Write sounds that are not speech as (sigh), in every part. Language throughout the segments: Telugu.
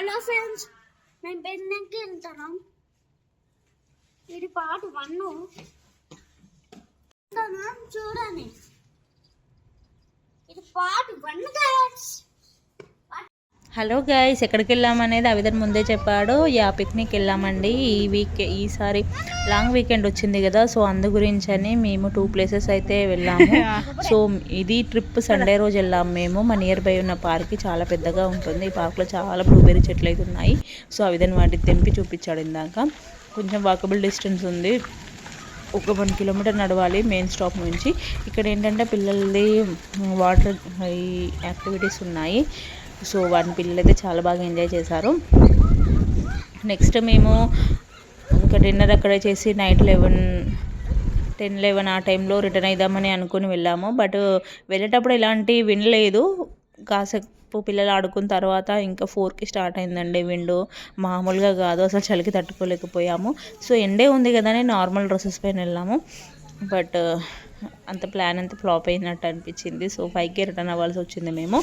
హలో ఫ్రెండ్స్ మేము పెన్నెక్కి వెళ్తున్నాం ఇది పాట వన్ చూడండి. ఇది పాట వన్ గైడ్స్ హలో గైస్ ఎక్కడికి వెళ్ళామనేది అవిధన్ ముందే చెప్పాడు. యా పిక్నిక్ వెళ్ళామండి. ఈ వీక్ ఈసారి లాంగ్ వీకెండ్ వచ్చింది కదా సో అందు గురించి అని మేము టూ ప్లేసెస్ అయితే వెళ్ళాము. (laughs) సో ఇది ట్రిప్ సండే రోజు వెళ్ళాము మేము. మా నియర్ బై ఉన్న పార్క్ చాలా పెద్దగా ఉంటుంది. ఈ పార్క్లో చాలా బ్లూబెర్రీ చెట్లు అయితే ఉన్నాయి. సో అవిధన్ వాటిని తెంపి చూపించాడు ఇందాక. కొంచెం వాకబుల్ డిస్టెన్స్ ఉంది. ఒక వన్ కిలోమీటర్ నడవాలి మెయిన్ స్టాప్ నుంచి. ఇక్కడ ఏంటంటే పిల్లలది వాటర్ యాక్టివిటీస్ ఉన్నాయి. సో వాటిని పిల్లలు అయితే చాలా బాగా ఎంజాయ్ చేశారు. నెక్స్ట్ మేము ఇంకా డిన్నర్ అక్కడే చేసి నైట్ లెవెన్ టెన్ లెవెన్ ఆ టైంలో రిటర్న్ అయిదామని అనుకుని వెళ్ళాము. బట్ వెళ్ళేటప్పుడు ఎలాంటి వినలేదు కాసేపు పిల్లలు ఆడుకున్న తర్వాత ఇంకా ఫోర్కి స్టార్ట్ అయిందండి విండు. మామూలుగా కాదు అసలు చలికి తట్టుకోలేకపోయాము. సో ఎండే ఉంది కదా నార్మల్ డ్రెస్సెస్ పైన వెళ్ళాము. బట్ అంత ప్లాన్ అంత ఫ్లాప్ అయినట్టు అనిపించింది. సో ఫైవ్కే రిటర్న్ అవ్వాల్సి వచ్చింది మేము.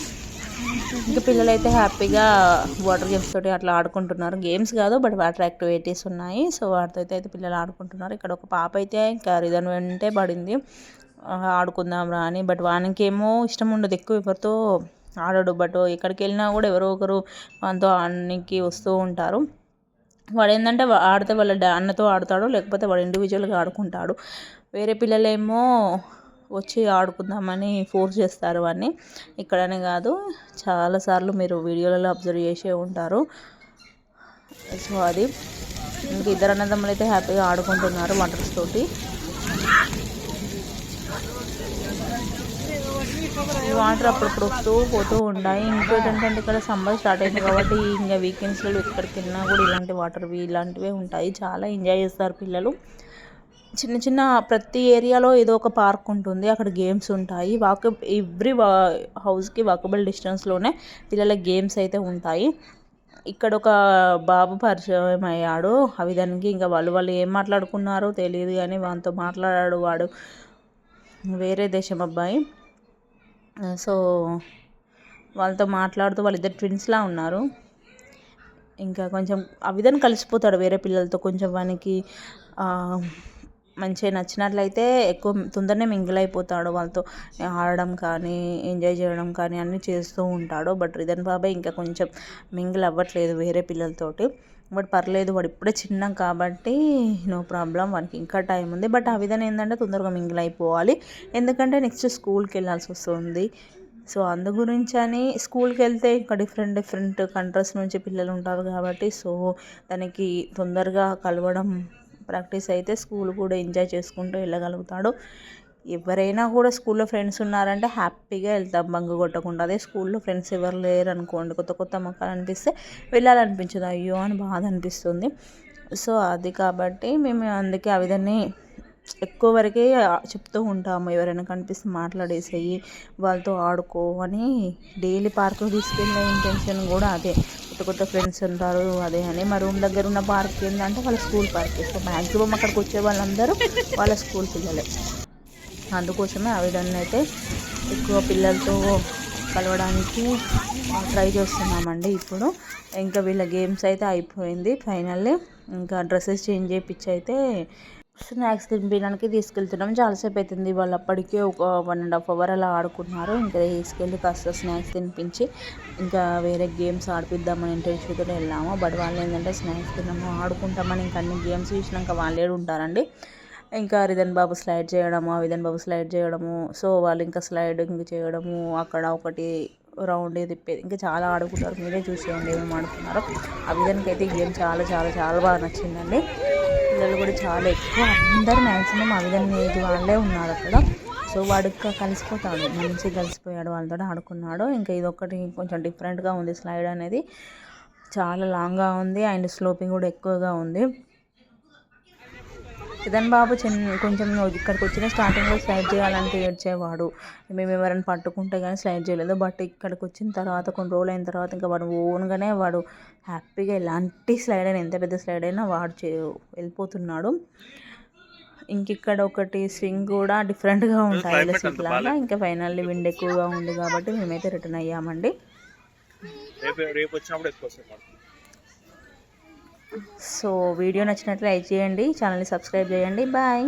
ఇంకా పిల్లలైతే హ్యాపీగా వాటర్ గేమ్స్ తోటి అట్లా ఆడుకుంటున్నారు. గేమ్స్ కాదు బట్ వాటర్ యాక్టివిటీస్ ఉన్నాయి. సో వాటితో అయితే పిల్లలు ఆడుకుంటున్నారు. ఇక్కడ ఒక పాప అయితే ఇంకా రిజన్ వెంటే పడింది. ఆడుకుందాం రా అని. బట్ వానికేమో ఇష్టం ఉండదు. ఎక్కువ ఎవరితో ఆడడు. బట్ ఎక్కడికి వెళ్ళినా కూడా ఎవరో ఒకరు మనతో ఆడడానికి వస్తూ ఉంటారు. వాడు ఏంటంటే ఆడితే వాళ్ళ డా అన్నతో ఆడతాడు. లేకపోతే వాడు ఇండివిజువల్గా ఆడుకుంటాడు. వేరే పిల్లలేమో వచ్చి ఆడుకుందామని ఫోర్స్ చేస్తారు వాడిని ఇక్కడనే కాదు చాలాసార్లు మీరు వీడియోలలో అబ్జర్వ్ చేసే ఉంటారు. సో అది. ఇంక ఇద్దరు అన్నదమ్ములు అయితే హ్యాపీగా ఆడుకుంటున్నారు వాటర్స్ తోటి. ఈ వాటర్ అప్పుడప్పుడు వస్తూ పోతూ ఉంటాయి. ఇంకోటి ఏంటంటే ఇక్కడ సమ్మర్ స్టార్ట్ అయింది కాబట్టి ఇంకా వీకెండ్స్లో ఎక్కడికి వెళ్ళినా కూడా ఇలాంటి వాటర్వి ఇలాంటివే ఉంటాయి. చాలా ఎంజాయ్ చేస్తారు పిల్లలు. చిన్న చిన్న ప్రతి ఏరియాలో ఏదో ఒక పార్క్ ఉంటుంది. అక్కడ గేమ్స్ ఉంటాయి. వాక ఎవ్రీ వా హౌస్కి వాకబుల్ డిస్టెన్స్లోనే పిల్లల గేమ్స్ అయితే ఉంటాయి. ఇక్కడ ఒక బాబు పరిచయం అయ్యాడు. అవి దానికి ఇంకా వాళ్ళు వాళ్ళు ఏం మాట్లాడుకున్నారో తెలియదు కానీ వాళ్ళతో మాట్లాడాడు వాడు. వేరే దేశం అబ్బాయి. సో వాళ్ళతో మాట్లాడుతూ వాళ్ళిద్దరు ట్విన్స్లా ఉన్నారు. ఇంకా కొంచెం ఆ విధంగా కలిసిపోతాడు వేరే పిల్లలతో. కొంచెం వానికి మంచిగా నచ్చినట్లయితే ఎక్కువ తొందరనే మింగిల్ అయిపోతాడు వాళ్ళతో. ఆడడం కానీ ఎంజాయ్ చేయడం కానీ అన్నీ చేస్తూ ఉంటాడు. బట్ రిధన్ బాబాయ్ ఇంకా కొంచెం మింగిల్ అవ్వట్లేదు వేరే పిల్లలతోటి. బట్ పర్లేదు వాడు ఇప్పుడే చిన్న కాబట్టి నో ప్రాబ్లం వానికి ఇంకా టైం ఉంది. బట్ ఆ విధంగా ఏంటంటే తొందరగా మింగిల్ అయిపోవాలి. ఎందుకంటే నెక్స్ట్ స్కూల్కి వెళ్ళాల్సి వస్తుంది. సో అందు గురించి అని స్కూల్కి వెళ్తే ఇంకా డిఫరెంట్ డిఫరెంట్ కంట్రీస్ నుంచి పిల్లలు ఉంటారు కాబట్టి సో దానికి తొందరగా కలవడం ప్రాక్టీస్ అయితే స్కూల్ కూడా ఎంజాయ్ చేసుకుంటూ వెళ్ళగలుగుతాడు. ఎవరైనా కూడా స్కూల్లో ఫ్రెండ్స్ ఉన్నారంటే హ్యాపీగా వెళ్తాం బంగు కొట్టకుండా. అదే స్కూల్లో ఫ్రెండ్స్ ఎవరు లేరు అనుకోండి కొత్త కొత్త మొక్కలు అనిపిస్తే వెళ్ళాలనిపించదు. అయ్యో అని బాధ అనిపిస్తుంది. సో అది కాబట్టి మేము అందుకే ఆ విధంగా ఎక్కువ వరకే చెప్తూ ఉంటాము. ఎవరైనా కనిపిస్తే మాట్లాడేసేయి వాళ్ళతో ఆడుకో అని. డైలీ పార్క్లో తీసుకెళ్ళే ఇంటెన్షన్ కూడా అదే. కొత్త కొత్త ఫ్రెండ్స్ ఉంటారు అదే అని. మా రూమ్ దగ్గర ఉన్న పార్క్ ఏంటంటే వాళ్ళ స్కూల్ పార్క్ సో మ్యాక్సిమం అక్కడికి వచ్చే వాళ్ళందరూ వాళ్ళ స్కూల్ పిల్లలే. అందుకోసమే ఆ విధంగా అయితే ఎక్కువ పిల్లలతో కలవడానికి ట్రై చేస్తున్నామండి ఇప్పుడు. ఇంకా వీళ్ళ గేమ్స్ అయితే అయిపోయింది. ఫైనల్లీ ఇంకా డ్రెస్సెస్ చేంజ్ చేయించి అయితే స్నాక్స్ తినిపించడానికి తీసుకెళ్తున్నాం. చాలాసేపు అవుతుంది వాళ్ళు అప్పటికే ఒక వన్ అండ్ హాఫ్ అవర్ అలా ఆడుకున్నారు. ఇంకా తీసుకెళ్ళి కాస్త స్నాక్స్ తినిపించి ఇంకా వేరే గేమ్స్ ఆడిపిద్దామని ఇంటర్వ్యూతో వెళ్ళాము. బట్ వాళ్ళు ఏంటంటే స్నాక్స్ తిన్నాము ఆడుకుంటామని ఇంకా అన్ని గేమ్స్ చూసినాక వాళ్ళే ఉంటారండి. ఇంకా రిధన్ బాబు స్లైడ్ చేయడము ఆ బాబు స్లైడ్ చేయడము. సో వాళ్ళు ఇంకా స్లైడింగ్ చేయడము అక్కడ ఒకటి రౌండ్ తిప్పేది ఇంకా చాలా ఆడుకుంటారు. మీరే చూసేయండి ఏమేమి ఆడుకున్నారో. ఆ విధానికి అయితే గేమ్ చాలా చాలా చాలా బాగా నచ్చిందండి. పిల్లలు కూడా చాలా ఎక్కువ. అందరు మ్యాక్సిమం ఆ ఏజ్ వాళ్ళే ఉన్నారు అక్కడ. సో వాడు కలిసిపోతాడు. మంచిగా కలిసిపోయాడు. వాళ్ళతో ఆడుకున్నాడు. ఇంకా ఇది ఒకటి కొంచెం డిఫరెంట్గా ఉంది. స్లైడ్ అనేది చాలా లాంగ్గా ఉంది. అండ్ స్లోపింగ్ కూడా ఎక్కువగా ఉంది. ఇదన్ బాబు చిన్న కొంచెం ఇక్కడికి వచ్చిన స్టార్టింగ్లో స్లైడ్ చేయాలంటే ఏడ్చేవాడు. మేము ఎవరైనా పట్టుకుంటే కానీ స్లైడ్ చేయలేదు. బట్ ఇక్కడికి వచ్చిన తర్వాత కొన్ని రోజులు అయిన తర్వాత ఇంకా వాడు ఓన్గానే వాడు హ్యాపీగా ఎలాంటి స్లైడ్ అయినా ఎంత పెద్ద స్లైడ్ అయినా వాడు చే వెళ్ళిపోతున్నాడు. ఇంక ఇక్కడ ఒకటి స్వింగ్ కూడా డిఫరెంట్గా ఉంటాయి. ఇలా లాగా ఇంకా ఫైనల్లీ విండ్ ఎక్కువగా ఉంది కాబట్టి మేమైతే రిటర్న్ అయ్యామండి. రేపు రేపు వచ్చినప్పుడు మరి సో వీడియో నచ్చినట్లు లైక్ చేయండి ఛానల్ని సబ్స్క్రైబ్ చేయండి. బాయ్.